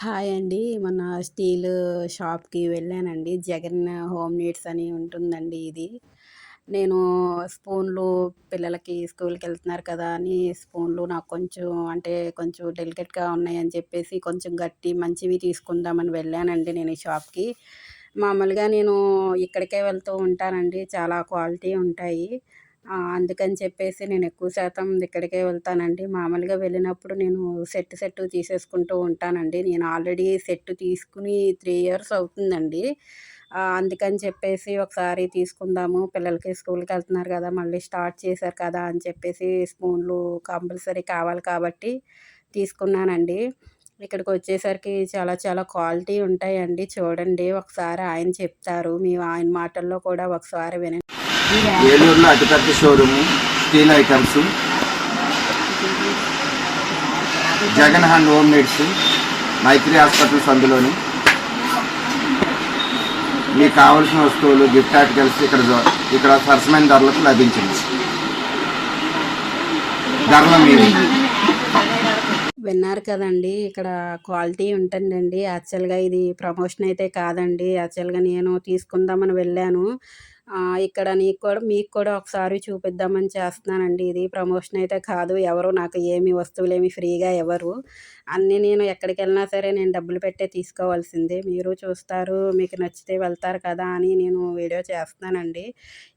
Hi అండి. మొన్న steel షాప్‌కి వెళ్ళానండి. జగన్ హోమ్ నీడ్స్ అని ఉంటుందండి ఇది. నేను స్పూన్లు పిల్లలకి స్కూల్కి వెళ్తున్నారు కదా అని స్పూన్లు నాకు కొంచెం అంటే కొంచెం డెలికేట్‌గా ఉన్నాయని చెప్పేసి కొంచెం గట్టి మంచివి తీసుకుందామని వెళ్ళానండి నేను ఈ షాప్‌కి. మామూలుగా నేను ఇక్కడికే వెళ్తూ ఉంటానండి. చాలా క్వాలిటీ ఉంటాయి. అందుకని చెప్పేసి నేను ఎక్కువ శాతం ఇక్కడికే వెళ్తానండి. మామూలుగా వెళ్ళినప్పుడు నేను సెట్ సెట్ తీసేసుకుంటూ ఉంటానండి. నేను ఆల్రెడీ సెట్ తీసుకుని త్రీ ఇయర్స్ అవుతుందండి. అందుకని చెప్పేసి ఒకసారి తీసుకుందాము పిల్లలకి స్కూల్కి వెళ్తున్నారు కదా! మళ్ళీ స్టార్ట్ చేశారు కదా! అని చెప్పేసి స్పూన్లు కంపల్సరీ కావాలి కాబట్టి తీసుకున్నానండి. ఇక్కడికి వచ్చేసరికి చాలా చాలా క్వాలిటీ ఉంటాయండి. చూడండి ఒకసారి ఆయన చెప్తారు. మీ ఆయన మాటల్లో కూడా ఒకసారి వినండి. ఏలూరులో అతిపెద్ద showroom steel items Jagan hand home needs Maitri hospitals అందులోని మీకు కావలసిన వస్తువులు గిఫ్ట్ ఆర్టికల్స్ ఇక్కడ ఇక్కడ సరసమైన ధరలకు లభించింది ధరల మీద విన్నారు కదండి ఇక్కడ క్వాలిటీ ఉంటుందండి. యాక్చువల్‌గా ఇది ప్రమోషన్ అయితే కాదండి. యాక్చువల్‌గా నేను తీసుకుందామని వెళ్ళాను. ఇక్కడ నీకు కూడా మీకు కూడా ఒకసారి చూపిద్దామని చేస్తున్నానండి ఇది. ప్రమోషన్ అయితే కాదు. ఎవరు నాకు ఏమి వస్తువులేమి ఫ్రీగా ఎవరు అన్నీ నేను ఎక్కడికెళ్ళినా సరే నేను డబ్బులు పెట్టే తీసుకోవాల్సిందే. మీరు చూస్తారు, మీకు నచ్చితే వెళ్తారు కదా అని నేను వీడియో చేస్తున్నానండి.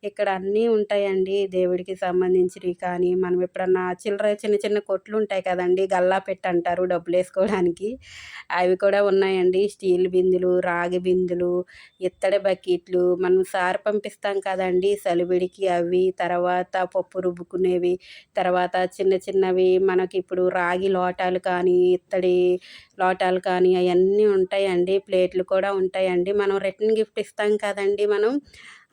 ఇక్కడ అన్నీ ఉంటాయండి. దేవుడికి సంబంధించినవి కానీ, మనం ఎప్పుడన్నా చిల్లర చిన్న చిన్న కొట్లు ఉంటాయి కదండీ! గల్లా పెట్టి అంటారు డబ్బులేసుకోవడానికి. అవి కూడా ఉన్నాయండి. స్టీల్ బిందెలు, రాగి బిందెలు, ఇత్తడి బకెట్లు, మనం సార్ పంపిస్తే కదండీ! సలివిడికి అవి, తర్వాత పప్పు రుబ్బుకునేవి, తర్వాత చిన్న చిన్నవి మనకి ఇప్పుడు రాగి లోటాలు కానీ, ఇత్తడి లోటాలు కానీ అవన్నీ ఉంటాయండి. ప్లేట్లు కూడా ఉంటాయండి. మనం రిటర్న్ గిఫ్ట్ ఇస్తాం కదండీ మనం.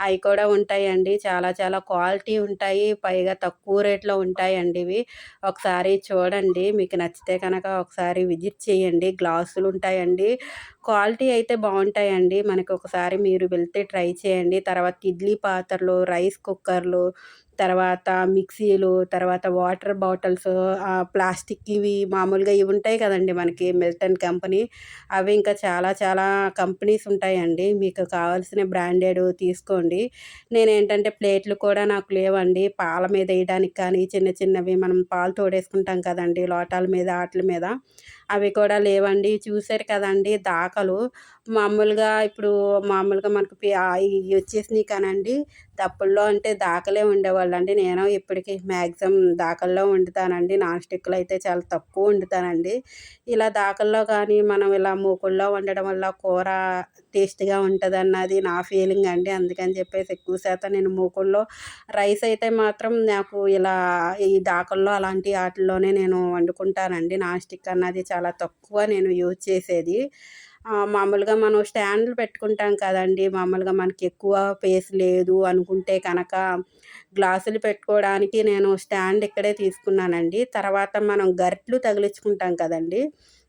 అవి కూడా ఉంటాయండి. చాలా చాలా క్వాలిటీ ఉంటాయి. పైగా తక్కువ రేట్‌లో ఉంటాయండి ఇవి. ఒకసారి చూడండి. మీకు నచ్చితే కనుక ఒకసారి విజిట్ చేయండి. గ్లాసులు ఉంటాయండి క్వాలిటీ అయితే బాగుంటాయండి మనకి ఒకసారి మీరు వెళ్తే ట్రై చేయండి. తర్వాత ఇడ్లీ పాత్రలు, రైస్ కుక్కర్లు, తర్వాత మిక్సీలు, తర్వాత వాటర్ బాటిల్స్ ప్లాస్టిక్ ఇవి మామూలుగా ఇవి ఉంటాయి కదండి మనకి మిల్టన్ కంపెనీ. అవి ఇంకా చాలా చాలా కంపెనీస్ ఉంటాయండి. మీకు కావాల్సిన బ్రాండెడ్ తీసుకోండి. నేను ఏంటంటే ప్లేట్లు కూడా నాకు లేవండి. పాల మీద వేయడానికి కానీ చిన్న చిన్నవి మనం పాలు తోడేసుకుంటాం కదండి లోటాల మీద ఆటల మీద. అవి కూడా లేవండి. చూసారు కదండి దాకలు మామూలుగా ఇప్పుడు మామూలుగా మనకు పి కానండి. దప్పుల్లో అంటే దాకలే ఉండేవాళ్ళండి. నేను ఇప్పటికీ మ్యాక్సిమం దాకల్లో వండుతానండి. నాన్ స్టిక్‌లో అయితే చాలా తక్కువ వండుతానండి. ఇలా దాకల్లో కానీ మనం ఇలా మూకుల్లో వండడం వల్ల కూర టేస్ట్‌గా ఉంటదన్నది నా ఫీలింగ్ అండి. అందుకని చెప్పేసి ఎక్కువ శాతం నేను మూకుల్లో రైస్ అయితే మాత్రం నాకు ఇలా ఈ దాకల్లో అలాంటి వాటిల్లోనే నేను వండుకుంటానండి. నాన్ స్టిక్ అన్నది చాలా తక్కువ నేను యూజ్ చేసేది. మామూలుగా మనం స్టాండ్‌లు పెట్టుకుంటాం కదండీ! మామూలుగా మనకి ఎక్కువ పేస్ లేదు అనుకుంటే కనుక గ్లాసులు పెట్టుకోవడానికి నేను స్టాండ్ ఇక్కడే తీసుకున్నానండి. తర్వాత మనం గరిట్లు తగిలించుకుంటాం కదండీ!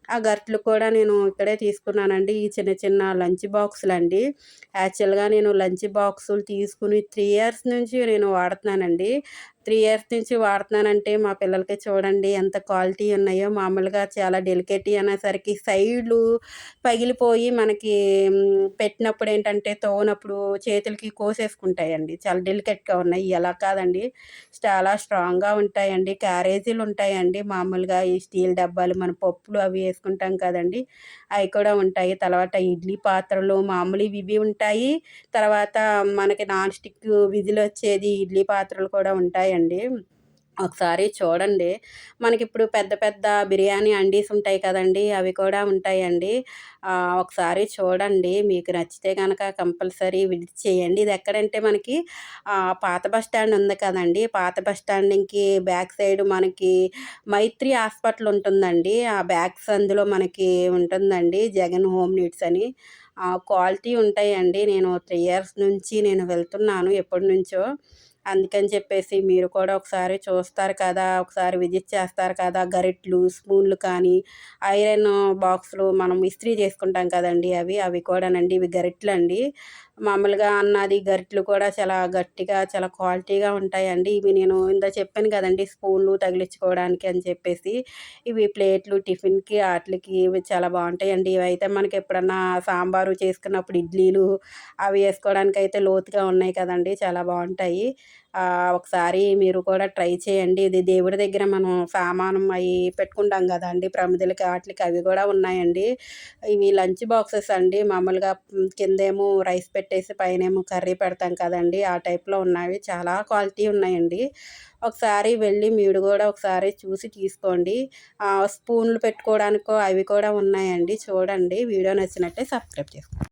ఆ గట్లు కూడా నేను ఇక్కడే తీసుకున్నానండి. ఈ చిన్న చిన్న లంచ్ బాక్సులు అండి యాక్చువల్‌గా నేను లంచ్ బాక్సులు తీసుకుని త్రీ ఇయర్స్ నుంచి నేను వాడుతున్నానండి. త్రీ ఇయర్స్ నుంచి వాడుతున్నానంటే మా పిల్లలకి చూడండి ఎంత క్వాలిటీ ఉన్నాయో. మామూలుగా చాలా డెలికేట్ అనేసరికి సైడ్‌లు పగిలిపోయి మనకి పెట్టినప్పుడు ఏంటంటే తోనప్పుడు చేతులకి కోసేసుకుంటాయండి. చాలా డెలికేట్‌గా ఉన్నాయి. ఎలా కాదండి. చాలా స్ట్రాంగ్‌గా ఉంటాయండి. క్యారేజీలు ఉంటాయండి. మామూలుగా ఈ స్టీల్ డబ్బాలు మన పప్పులు అవి వేసుకుంటాం కదండి అవి కూడా ఉంటాయి. తర్వాత ఇడ్లీ పాత్రలు మామూలు ఇవి ఉంటాయి. తర్వాత మనకి నాన్ స్టిక్ విధులు వచ్చేది ఇడ్లీ పాత్రలు కూడా ఉంటాయి ఉంటాయండి. ఒకసారి చూడండి. మనకి ఇప్పుడు పెద్ద పెద్ద బిర్యానీ హండీస్ ఉంటాయి కదండి అవి కూడా ఉంటాయండి. ఒకసారి చూడండి. మీకు నచ్చితే కనుక కంపల్సరీ విజిట్ చేయండి. ఇది ఎక్కడంటే మనకి పాత బస్ స్టాండ్ ఉంది కదండి పాత బస్ స్టాండ్‌కి బ్యాక్ సైడ్ మనకి మైత్రి హాస్పిటల్ ఉంటుందండి. ఆ బ్యాగ్స్ అందులో మనకి ఉంటుందండి. జగన్ హోమ్ నీడ్స్ అని. క్వాలిటీ ఉంటాయండి. నేను త్రీ ఇయర్స్ నుంచి నేను వెళ్తున్నాను ఎప్పటి నుంచో అందుకని చెప్పేసి మీరు కూడా ఒకసారి చూస్తారు కదా! ఒకసారి విజిట్ చేస్తారు కదా! గరిట్లు స్పూన్లు కానీ, ఐరన్ బాక్స్లు మనం ఇస్త్రీ చేసుకుంటాం కదండీ! అవి. అవి కూడానండి. ఇవి గరిటెలండి. మామూలుగా అన్నది గరిటెలు కూడా చాలా గట్టిగా చాలా క్వాలిటీగా ఉంటాయండి. ఇవి నేను ఇంత చెప్పాను కదండి స్పూన్లు తగిలించుకోవడానికి అని చెప్పేసి. ఇవి ప్లేట్లు టిఫిన్కి వాటికి ఇవి చాలా బాగుంటాయండి. ఇవైతే మనకి ఎప్పుడన్నా సాంబారు చేసుకున్నప్పుడు ఇడ్లీలు అవి వేసుకోవడానికి అయితే లోతుగా ఉన్నాయి కదండి చాలా బాగుంటాయి. ఒకసారి మీరు కూడా ట్రై చేయండి. ఇది దేవుడి దగ్గర మనం సామానం అవి పెట్టుకుంటాం కదండి ప్రమిదలకి వాటికి అవి కూడా ఉన్నాయండి. ఇవి లంచ్ బాక్సెస్ అండి. మామూలుగా కిందేమో రైస్ పెట్టి పెట్టేసి పైనేమో కర్రీ పెడతాం కదండి. ఆ టైప్లో ఉన్నవి. చాలా క్వాలిటీ ఉన్నాయండి. ఒకసారి వెళ్ళి మీరు కూడా ఒకసారి చూసి తీసుకోండి. ఆ, స్పూన్లు పెట్టుకోవడానికో అవి కూడా ఉన్నాయండి. చూడండి. వీడియో నచ్చినట్టే సబ్స్క్రైబ్ చేసుకోండి.